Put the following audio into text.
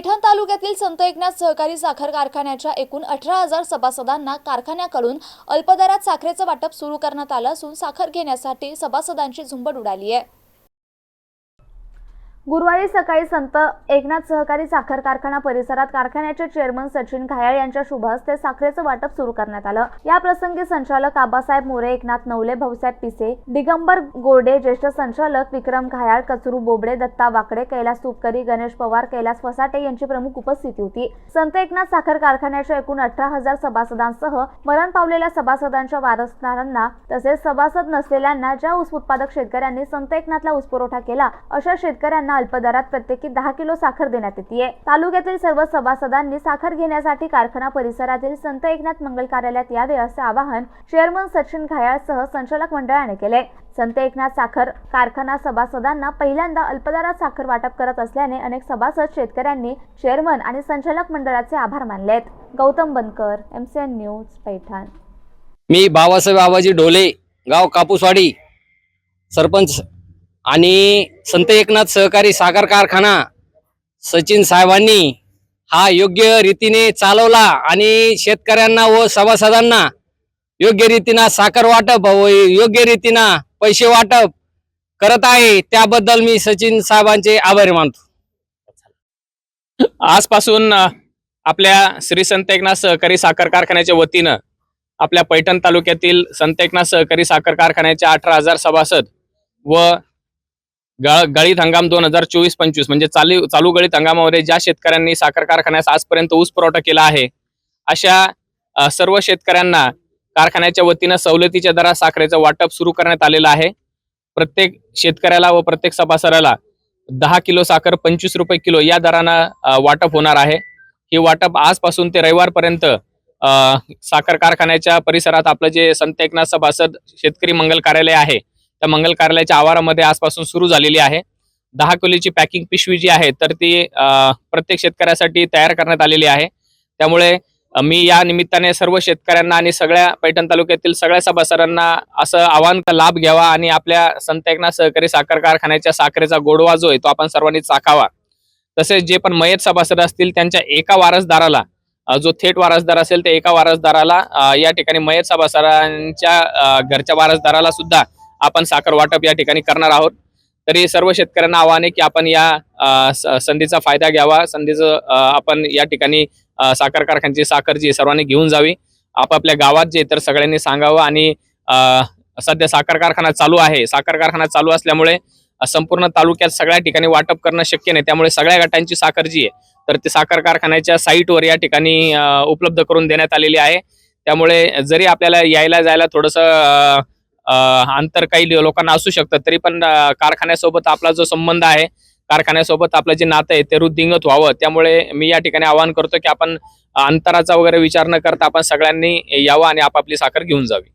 पैठण तालुक्यातील संत एकनाथ सहकारी साखर कारखान्याच्या एकूण अठरा हजार सभासदांना कारखान्याकडून अल्पदरात साखरेचं वाटप सुरू करण्यात आलं असून साखर घेण्यासाठी सभासदांची झुंबड उडाली आहे. गुरुवारी सकाळी संत एकनाथ सहकारी साखर कारखाना परिसरात कारखान्याचे चेअरमन सचिन घायाळ यांच्या शुभ हस्ते साखरेचं वाटप सुरू करण्यात आलं. या प्रसंगी संचालक आबासाहेब मोरे एकनाथ नवले भाऊसाहेब पिसे दिगंबर गोडे ज्येष्ठ संचालक विक्रम घायाळ कचरू बोबडे दत्ता वाकडे कैलास तुपकरी गणेश पवार कैलास फसाटे यांची प्रमुख उपस्थिती होती. संत एकनाथ साखर कारखान्याच्या एकूण अठरा हजार सभासदांसह मरण पावलेल्या सभासदांच्या वारसदारांना तसेच सभासद नसलेल्यांना ज्या ऊस उत्पादक शेतकऱ्यांनी संत एकनाथला ऊस पुरवठा केला अशा शेतकऱ्यांना अल्पदरात प्रत्येकी दहा किलो साखर देण्यात येते तालुक्यातील सर्व सभासदांनी साखर घेण्यासाठी कारखाना परिसरातील संत एकनाथ मंगल कार्यालयात यावे असे आवाहन चेअरमन सचिन घायाळसह संचालक मंडळाने केले. संत एकनाथ साखर कारखाना सभासदांना पहिल्यांदा अल्पदरात साखर वाटप करत असल्याने अनेक सभासद शेतकऱ्यांनी चेअरमन आणि संचालक मंडळाचे आभार मानलेत. Gautam Bankar MCN news Paithan. मी बाबासाहेब आबाजी ढोले गाव कापूसवाडी सरपंच आणि संत एकनाथ सहकारी साखर कारखाना सचिन साहेबांनी हा योग्य रीतीने चालवला आणि शेतकऱ्यांना व सभासदांना योग्य रीतीनं साखर वाटप व योग्य रीतीनं पैसे वाटप करत आहे. त्याबद्दल मी सचिन साहेबांचे आभारी मानतो. आजपासून आपल्या श्री संत एकनाथ सहकारी साखर कारखान्याच्या वतीनं आपल्या पैठण तालुक्यातील संत एकनाथ सहकारी साखर कारखान्याच्या अठरा हजार सभासद व गळीत हंगाम दोन हजार चोवीस पंचवीस म्हणजे चालू चालू गळीत हंगामामध्ये ज्या शेतकऱ्यांनी साखर कारखान्यास आजपर्यंत ऊस पुरवठा केला आहे अशा सर्व शेतकऱ्यांना कारखान्याच्या वतीनं सवलतीच्या दरात साखरेचं वाटप सुरू करण्यात आलेलं आहे. प्रत्येक शेतकऱ्याला व प्रत्येक सभासदाला दहा किलो साखर पंचवीस रुपये किलो या दरानं वाटप होणार आहे. हे वाटप आजपासून ते रविवारपर्यंत अ, साखर कारखान्याच्या परिसरात आपलं जे संत एकनाथ सभासद शेतकरी मंगल कार्यालय आहे त्या मंगल कार्यालयाच्या आवारामध्ये आजपासून सुरू झालेली आहे. दहा किलोची पॅकिंग पिशवी जी आहे तर ती प्रत्येक शेतकऱ्यासाठी तयार करण्यात आलेली आहे. त्यामुळे मी या निमित्ताने सर्व शेतकऱ्यांना आणि सगळ्या पैठण तालुक्यातील सगळ्या सभासदांना असं आव्हान लाभ घ्यावा आणि आपल्या संत एकनाथ सहकारी साखर कारखान्याच्या साखरेचा गोडवा जो आहे तो आपण सर्वांनी चाकावा तसेच जे पण मयत सभासद असतील त्यांच्या एका वारसदाराला जो थेट वारसदार असेल त्या एका वारसदाराला या ठिकाणी मयत सभासदांच्या घरच्या वारसदाराला सुद्धा आपण साखर वाटप या ठिकाणी करणार आहोत. तरी सर्व शेतकऱ्यांना आव्हान आहे की आपण या अ, संधीचा फायदा घ्यावा. संधीचं आपण या ठिकाणी साखर कारखान्याची साखर जी सर्वांनी घेऊन जावी. आपापल्या गावात जे तर सगळ्यांनी सांगावं आणि अ, सध्या साखर कारखाना चालू आहे. साखर कारखाना चालू असल्यामुळे संपूर्ण तालुक्यात सगळ्या ठिकाणी वाटप करणं शक्य नाही. त्यामुळे सगळ्या गटांची साखर जी आहे तर ती साखर कारखान्याच्या साईटवर या ठिकाणी उपलब्ध करून देण्यात आलेली आहे. त्यामुळे जरी आपल्याला यायला जायला थोडंसं अ, अंतर काही लोकांना असू शकतं. तरी पण कारखान्यासोबत आपला जो संबंध आहे कारखान्यासोबत आपलं जे नातं आहे ते वृद्धिंगत व्हावं. त्यामुळे मी या ठिकाणी आवाहन करतो की आपण अंतराचा वगैरे विचार न करता आपण सगळ्यांनी यावं आणि आपापली साखर घेऊन जावी.